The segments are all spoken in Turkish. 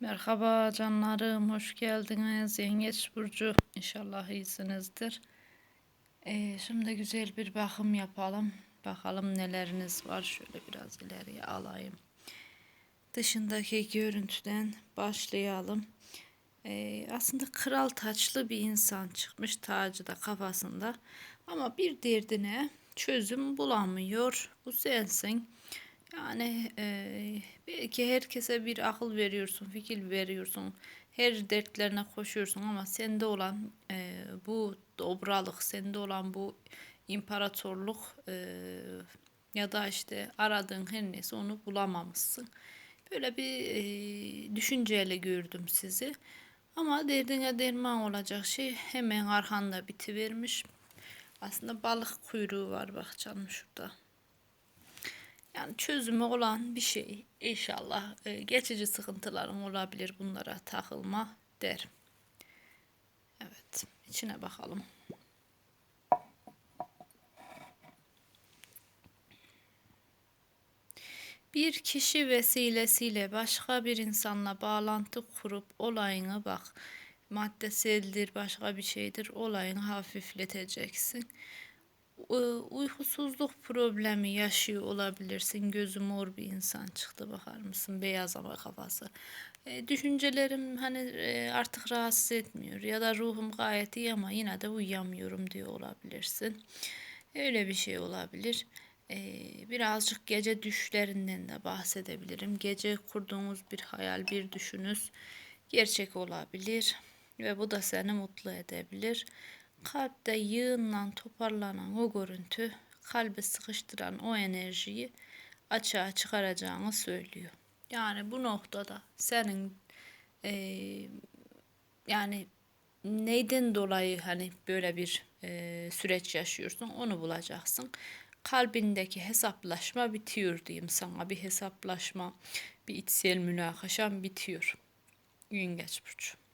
Merhaba canlarım, hoş geldiniz. Yengeç Burcu, İnşallah iyisinizdir. Ee, şimdi güzel bir bakım yapalım. Bakalım neleriniz var. Şöyle biraz ileriye alayım. Dışındaki görüntüden başlayalım. Ee, aslında kral taçlı bir insan çıkmış tacı da kafasında. Ama bir derdine çözüm bulamıyor. Bu sensin. Yani e, belki herkese bir akıl veriyorsun, fikir veriyorsun. Her dertlerine koşuyorsun ama sende olan e, bu dobralık, sende olan bu imparatorluk e, ya da işte aradığın her neyse onu bulamamışsın. Böyle bir e, düşünceyle gördüm sizi. Ama derdine derman olacak şey hemen arkanda bitivermiş. Aslında balık kuyruğu var bak canım şurada. Yani çözümü olan bir şey. İnşallah e, geçici sıkıntıların olabilir bunlara takılma derim. Evet içine bakalım. Bir kişi vesilesiyle başka bir insanla bağlantı kurup olayını bak maddeseldir başka bir şeydir olayını hafifleteceksin uykusuzluk problemi yaşıyor olabilirsin. Gözü mor bir insan çıktı bakar mısın? Beyaz ama kafası. E, düşüncelerim hani e, artık rahatsız etmiyor ya da ruhum gayet iyi ama yine de uyuyamıyorum diyor olabilirsin. Öyle bir şey olabilir. E, birazcık gece düşlerinden de bahsedebilirim. Gece kurduğunuz bir hayal, bir düşünüz gerçek olabilir ve bu da seni mutlu edebilir. Kalpte yığınla toparlanan o görüntü kalbi sıkıştıran o enerjiyi açığa çıkaracağını söylüyor. Yani bu noktada senin e, yani neyden dolayı hani böyle bir e, süreç yaşıyorsun onu bulacaksın. Kalbindeki hesaplaşma bitiyor diyeyim sana. Bir hesaplaşma, bir içsel münakaşam bitiyor. Yengeç burcu.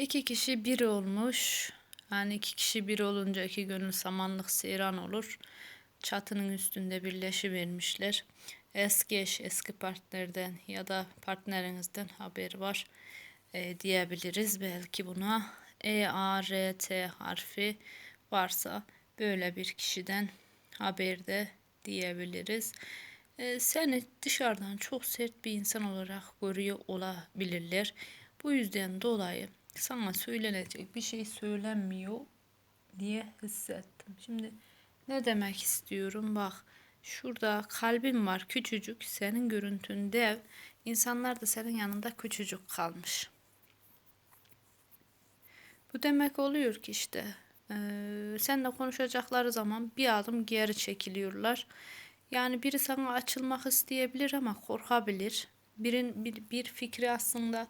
İki kişi bir olmuş. Yani iki kişi bir olunca iki gönül samanlık seyran olur. Çatının üstünde birleşi vermişler. Eski eş, eski partnerden ya da partnerinizden haber var e, diyebiliriz. Belki buna E, A, R, T harfi varsa böyle bir kişiden haber de diyebiliriz. E, seni dışarıdan çok sert bir insan olarak görüyor olabilirler. Bu yüzden dolayı sana söylenecek bir şey söylenmiyor diye hissettim. Şimdi ne demek istiyorum? Bak şurada kalbin var küçücük. Senin görüntün dev. İnsanlar da senin yanında küçücük kalmış. Bu demek oluyor ki işte e, seninle konuşacakları zaman bir adım geri çekiliyorlar. Yani biri sana açılmak isteyebilir ama korkabilir. Birin bir, bir fikri aslında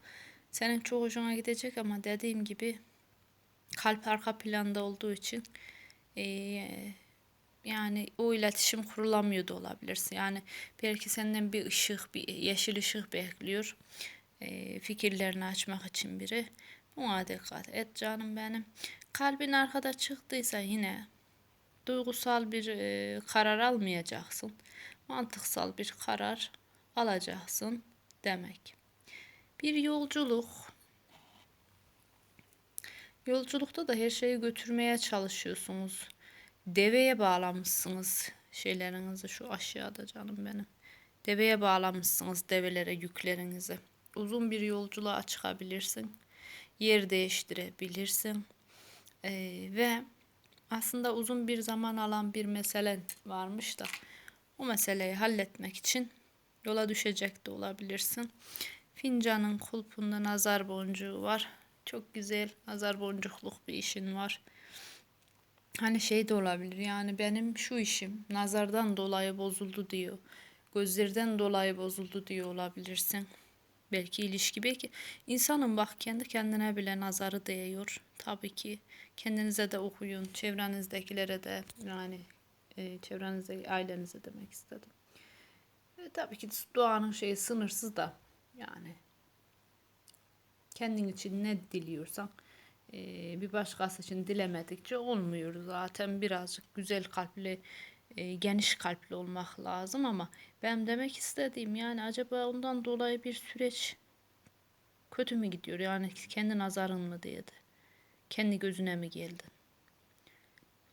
senin çok hoşuna gidecek ama dediğim gibi kalp arka planda olduğu için e, yani o iletişim kurulamıyor da olabilirsin. Yani belki senden bir ışık, bir yeşil ışık bekliyor. E, fikirlerini açmak için biri. Buna dikkat et canım benim. Kalbin arkada çıktıysa yine duygusal bir e, karar almayacaksın. Mantıksal bir karar alacaksın demek. Bir yolculuk. Yolculukta da her şeyi götürmeye çalışıyorsunuz. Deveye bağlamışsınız şeylerinizi şu aşağıda canım benim. Deveye bağlamışsınız develere yüklerinizi. Uzun bir yolculuğa çıkabilirsin. Yer değiştirebilirsin. Ee, ve aslında uzun bir zaman alan bir mesele varmış da o meseleyi halletmek için yola düşecek de olabilirsin. Fincanın kulpunda nazar boncuğu var. Çok güzel nazar boncukluk bir işin var. Hani şey de olabilir yani benim şu işim nazardan dolayı bozuldu diyor. Gözlerden dolayı bozuldu diyor olabilirsin. Belki ilişki belki insanın bak kendi kendine bile nazarı değiyor. Tabii ki kendinize de okuyun. Çevrenizdekilere de yani e, çevrenizde ailenize demek istedim. E, tabii ki duanın şeyi sınırsız da yani kendin için ne diliyorsan bir başkası için dilemedikçe olmuyor. Zaten birazcık güzel kalpli, geniş kalpli olmak lazım ama ben demek istediğim yani acaba ondan dolayı bir süreç kötü mü gidiyor? Yani kendi nazarın mı değdi? Kendi gözüne mi geldi?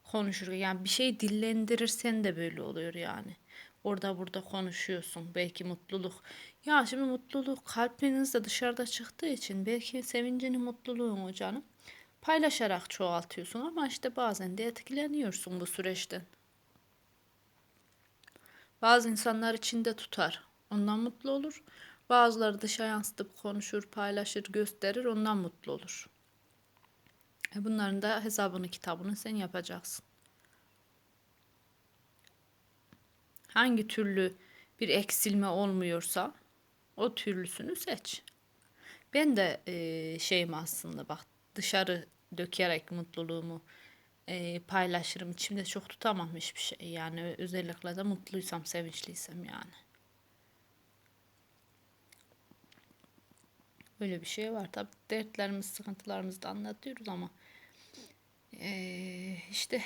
Konuşur yani bir şey dillendirirsen de böyle oluyor yani. Orada burada konuşuyorsun. Belki mutluluk. Ya şimdi mutluluk kalbinizde dışarıda çıktığı için belki sevincini mutluluğunu canım paylaşarak çoğaltıyorsun ama işte bazen de etkileniyorsun bu süreçten. Bazı insanlar içinde tutar. Ondan mutlu olur. Bazıları dışa yansıtıp konuşur, paylaşır, gösterir. Ondan mutlu olur. E bunların da hesabını, kitabını sen yapacaksın. Hangi türlü bir eksilme olmuyorsa o türlüsünü seç. Ben de e, şeyim aslında bak dışarı dökerek mutluluğumu e, paylaşırım. İçimde çok tutamam hiçbir şey. Yani özellikle de mutluysam, sevinçliysem yani. Böyle bir şey var. Tabi dertlerimiz, sıkıntılarımızı da anlatıyoruz ama e, işte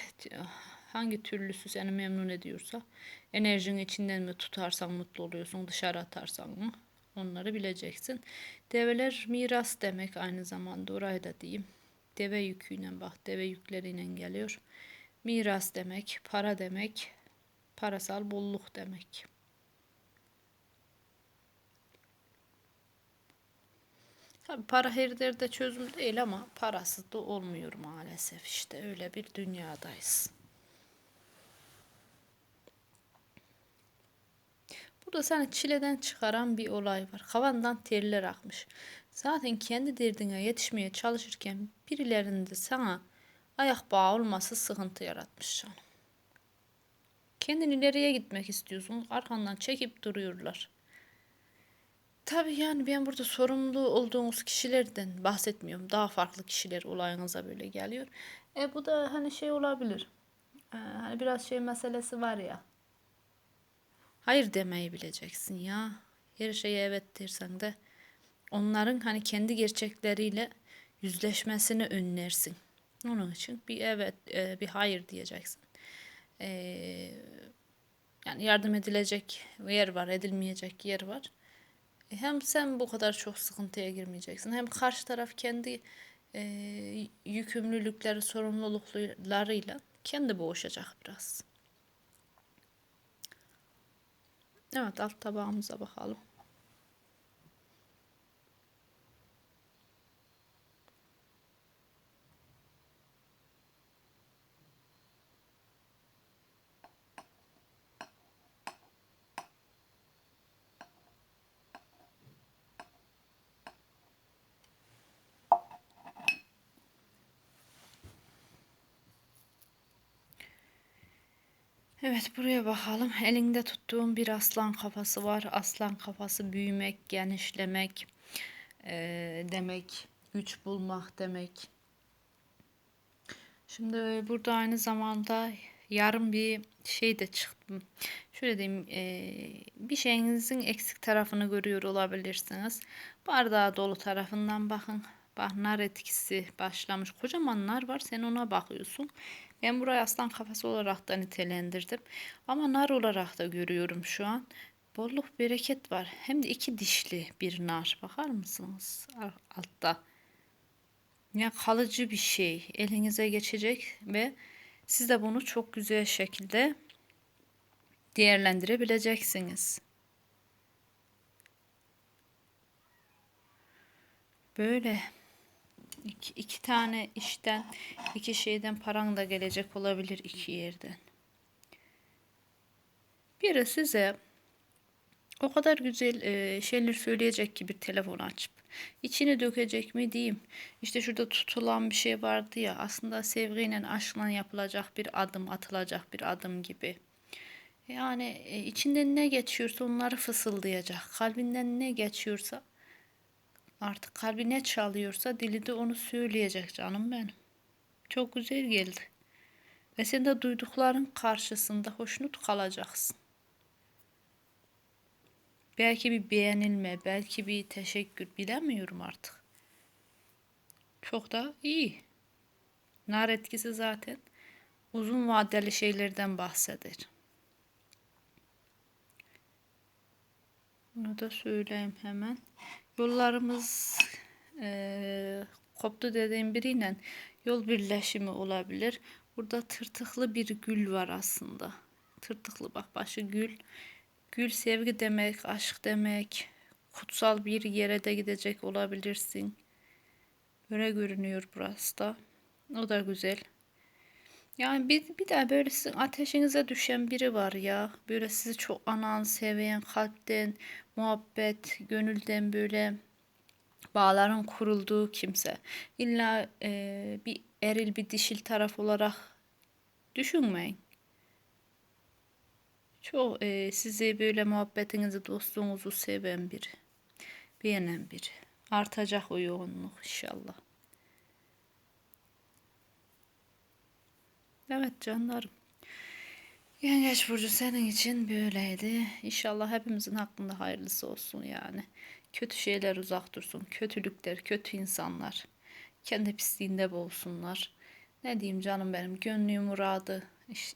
hangi türlüsü seni memnun ediyorsa enerjini içinden mi tutarsan mutlu oluyorsun, dışarı atarsan mı onları bileceksin. Develer miras demek aynı zamanda orayı da diyeyim. Deve yüküyle bak deve yükleriyle geliyor. Miras demek, para demek, parasal bolluk demek. Tabii para her derde çözüm değil ama parası da olmuyor maalesef işte öyle bir dünyadayız. Burada seni çileden çıkaran bir olay var. Havandan terler akmış. Zaten kendi derdine yetişmeye çalışırken birilerinde sana ayak bağı olması sıkıntı yaratmış canım. Kendin ileriye gitmek istiyorsun. Arkandan çekip duruyorlar. Tabii yani ben burada sorumlu olduğunuz kişilerden bahsetmiyorum. Daha farklı kişiler olayınıza böyle geliyor. E bu da hani şey olabilir. Ee, hani biraz şey meselesi var ya. Hayır demeyi bileceksin ya. Her şeye evet dersen de onların hani kendi gerçekleriyle yüzleşmesini önlersin. Onun için bir evet, e, bir hayır diyeceksin. E, yani yardım edilecek yer var, edilmeyecek yer var. E, hem sen bu kadar çok sıkıntıya girmeyeceksin. Hem karşı taraf kendi e, yükümlülükleri, sorumluluklarıyla kendi boğuşacak biraz. Evet alt tabağımıza bakalım. Evet buraya bakalım. Elinde tuttuğum bir aslan kafası var. Aslan kafası büyümek, genişlemek e, demek, güç bulmak demek. Şimdi burada aynı zamanda yarım bir şey de çıktım. Şöyle diyeyim e, bir şeyinizin eksik tarafını görüyor olabilirsiniz. Bardağı dolu tarafından bakın. Bak nar etkisi başlamış. Kocaman nar var. Sen ona bakıyorsun. Ben burayı aslan kafası olarak da nitelendirdim. Ama nar olarak da görüyorum şu an. Bolluk bereket var. Hem de iki dişli bir nar. Bakar mısınız? Altta. Ya kalıcı bir şey. Elinize geçecek ve siz de bunu çok güzel şekilde değerlendirebileceksiniz. Böyle. İki, iki tane işten, iki şeyden paran da gelecek olabilir iki yerden. Biri size o kadar güzel e, şeyler söyleyecek ki bir telefon açıp içini dökecek mi diyeyim. İşte şurada tutulan bir şey vardı ya aslında sevgiyle aşkla yapılacak bir adım atılacak bir adım gibi. Yani e, içinden ne geçiyorsa onları fısıldayacak. Kalbinden ne geçiyorsa Artık kalbi ne çalıyorsa dili de onu söyleyecek canım benim. Çok güzel geldi. Ve sen de duydukların karşısında hoşnut kalacaksın. Belki bir beğenilme, belki bir teşekkür bilemiyorum artık. Çok da iyi. Nar etkisi zaten uzun vadeli şeylerden bahseder. Bunu da söyleyeyim hemen. Yollarımız eee, koptu dediğim biriyle yol birleşimi olabilir. Burada tırtıklı bir gül var aslında. Tırtıklı bak başı gül. Gül sevgi demek, aşk demek. Kutsal bir yere de gidecek olabilirsin. Böyle görünüyor burası da. O da güzel. Yani bir, bir de böyle sizin ateşinize düşen biri var ya. Böyle sizi çok anan, seven, kalpten, muhabbet, gönülden böyle bağların kurulduğu kimse. İlla e, bir eril bir dişil taraf olarak düşünmeyin. Çok e, sizi böyle muhabbetinizi, dostluğunuzu seven biri. Beğenen biri. Artacak o yoğunluk inşallah. Evet canlarım. Yengeç Burcu senin için böyleydi. İnşallah hepimizin hakkında hayırlısı olsun yani. Kötü şeyler uzak dursun. Kötülükler, kötü insanlar. Kendi pisliğinde boğulsunlar. Ne diyeyim canım benim gönlü muradı.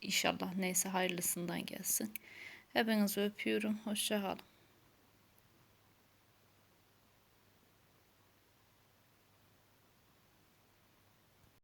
İnşallah neyse hayırlısından gelsin. Hepinizi öpüyorum. Hoşça kalın.